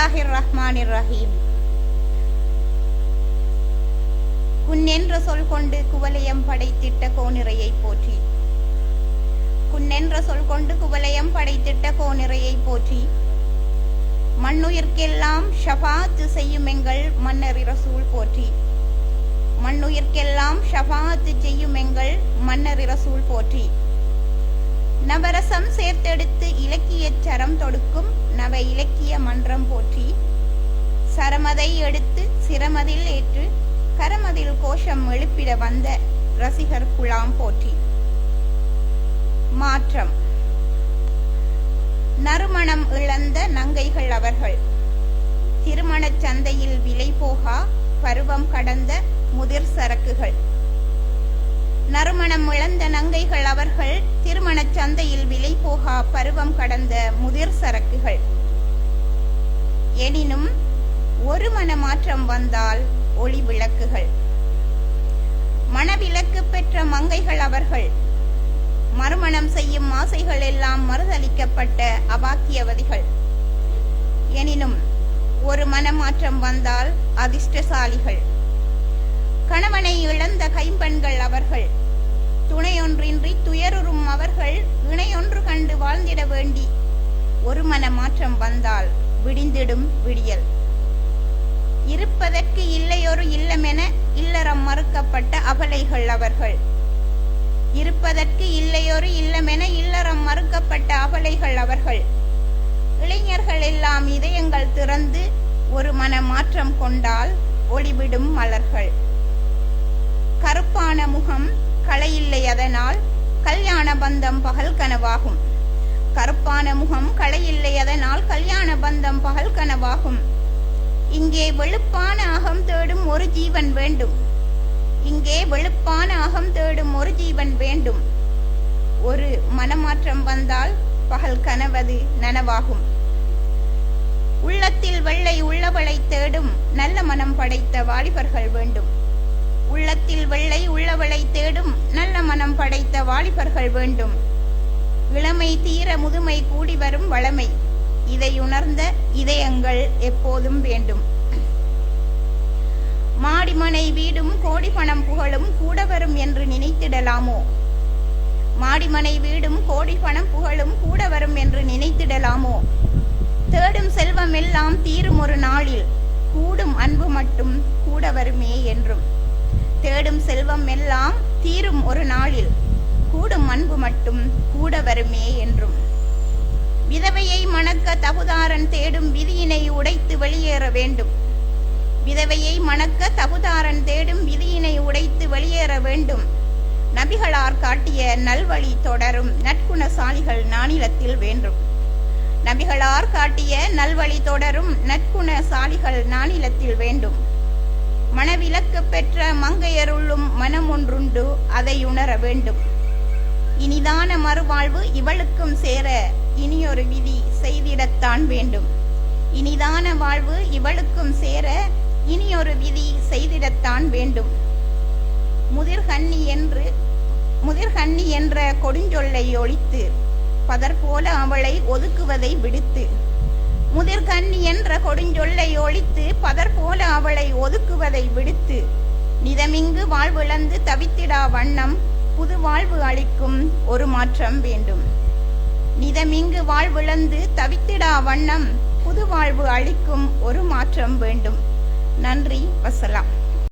பிஸ்மில்லாஹிர் ரஹ்மானிர் ரஹீம் குன்னென்ற சொல் கொண்டு குவலயம் படைத்திட்ட கோனிறையை போற்றி. குன்னென்ற சொல் கொண்டு குவலயம் படைத்திட்ட கோனிறையை போற்றி. மண்ணுயிர்க்கெல்லாம் ஷபாத்து செய்யும் எங்கள் மன்னர் ரசூல் போற்றி. மண்ணுயிர்க்கெல்லாம் ஷபாத்து செய்யும் எங்கள் மன்னர் ரசூல் போற்றி. நவரசம் சேர்த்தெடுத்து இலக்கியச் சரம் தொடுக்கும் நவ இலக்கிய மன்றம் போற்றி சரமதை எடுத்து சிரமதில் ஏற்று கரமதில் கோஷம் எழுப்பிட வந்த ரசிகர் குழாம் போற்றி. மாற்றம். நறுமணம் இழந்த நங்கைகள் அவர்கள். திருமணச் சந்தையில் விலை போகா பருவம் கடந்த முதிர் சரக்குகள். நறுமணம் இழந்த நங்கைகள் அவர்கள் திருமணச் சந்தையில் விலை போகா பருவம் கடந்த முதிர் சரக்குகள். எனினும் ஒரு மன மாற்றம் வந்தால் ஒளி விளக்குகள். மனவிலக்கு பெற்ற மங்கைகள் அவர்கள் மறுமணம் செய்யும் ஆசைகள் எல்லாம் மறுதளிக்கப்பட்ட அபாக்கியவதிகள். எனினும் ஒரு மனமாற்றம் வந்தால் அதிர்ஷ்டசாலிகள். கணவனை இழந்த கைம்பெண்கள் அவர்கள் துணையொன்றின்றி துயரு வாழ்ந்திட வேண்டி ஒரு மன மாற்றம் வந்தால் விடிந்திடும் விடியல். இருப்பதற்கு இல்லையொரு இல்லமென இல்லறம் மறுக்கப்பட்ட அபலைகள் அவர்கள். இருப்பதற்கு இல்லையொரு இல்லமென இல்லறம் மறுக்கப்பட்ட அபலைகள் அவர்கள். இளைஞர்கள் எல்லாம் இதயங்கள் திறந்து ஒரு மன மாற்றம் கொண்டால் ஒளிவிடும் மலர்கள். கருப்பான முகம் களையில்லை அதனால் கல்யாண பந்தம் பகல் கனவாகும். கருப்பான முகம் களையில்லை அதனால் கல்யாண பந்தம் பகல் கனவாகும். இங்கே வெளுப்பான அகம் தேடும் ஒரு ஜீவன் வேண்டும். இங்கே வெளுப்பான அகம் தேடும் ஒரு ஜீவன் வேண்டும். ஒரு மனமாற்றம் வந்தால் பகல் கனவது நனவாகும். உள்ளத்தில் வெள்ளை உள்ளவளை தேடும் நல்ல மனம் படைத்த வாலிபர்கள் வேண்டும். உள்ளத்தில் வெள்ளை உள்ளவளை தேடும் நல்ல மனம் படைத்த வாலிபர்கள் வேண்டும். இளமை தீர முதுமை கூடி வரும் வளமை. இதை உணர்ந்த இதயங்கள் எப்போதும் வேண்டும். மாடிமனை வீடும் கோடி பணம் புகழும் கூட வரும் என்று நினைத்திடலாமோ? மாடிமனை வீடும் கோடி பணம் புகழும் கூட வரும் என்று நினைத்திடலாமோ? தேடும் செல்வம் எல்லாம் தீரும் ஒரு நாளில் கூடும் அன்பு மட்டும் கூட வருமே என்றும். தேடும் செல்வம் எல்லாம் தீரும் ஒரு நாளில் கூடும் அன்பு மட்டும் கூட வருமே என்றும். விதவையை மணக்க தகுதாரன் தேடும் விதியினை உடைத்து வெளியேற வேண்டும். விதவையை மணக்க தகுதாரன் தேடும் விதியினை உடைத்து வெளியேற வேண்டும். நபிகளார் காட்டிய நல்வழி தொடரும் நற்குணசாலிகள் நானிலத்தில் வேண்டும். நபிகளார் காட்டிய நல்வழி தொடரும் நற்குணசாலிகள் நானிலத்தில் வேண்டும். மனவிலக்கு பெற்ற மங்கையருள்ளும் மனம் ஒன்றுண்டு அதை உணர வேண்டும். இனிதான மறுவாழ்வு இவளுக்கும் சேர இனியொரு விதி செய்திடத்தான் வேண்டும். இனிதான வாழ்வு இவளுக்கும் சேர இனியொரு விதி செய்திடத்தான் வேண்டும். முதிர்கன்னி என்று முதிர்கன்னி என்ற கொடுஞ்சொல்லை ஒழித்து பதற்போல அவளை ஒதுக்குவதை விடுத்து. முதிர்கன்னி என்ற கொடுஞ்சொல்லை ஒழித்து பதற்போல அவளை ஒதுக்குவதை விடுத்து. நிதமிங்கு வாழ்விழந்து தவித்திடா வண்ணம் புது வாழ்வு அளிக்கும் ஒரு மாற்றம் வேண்டும். நிதமிங்கு வாழ்விழந்து தவித்திடா வண்ணம் புது வாழ்வு அளிக்கும் ஒரு மாற்றம் வேண்டும். நன்றி வசலாம்.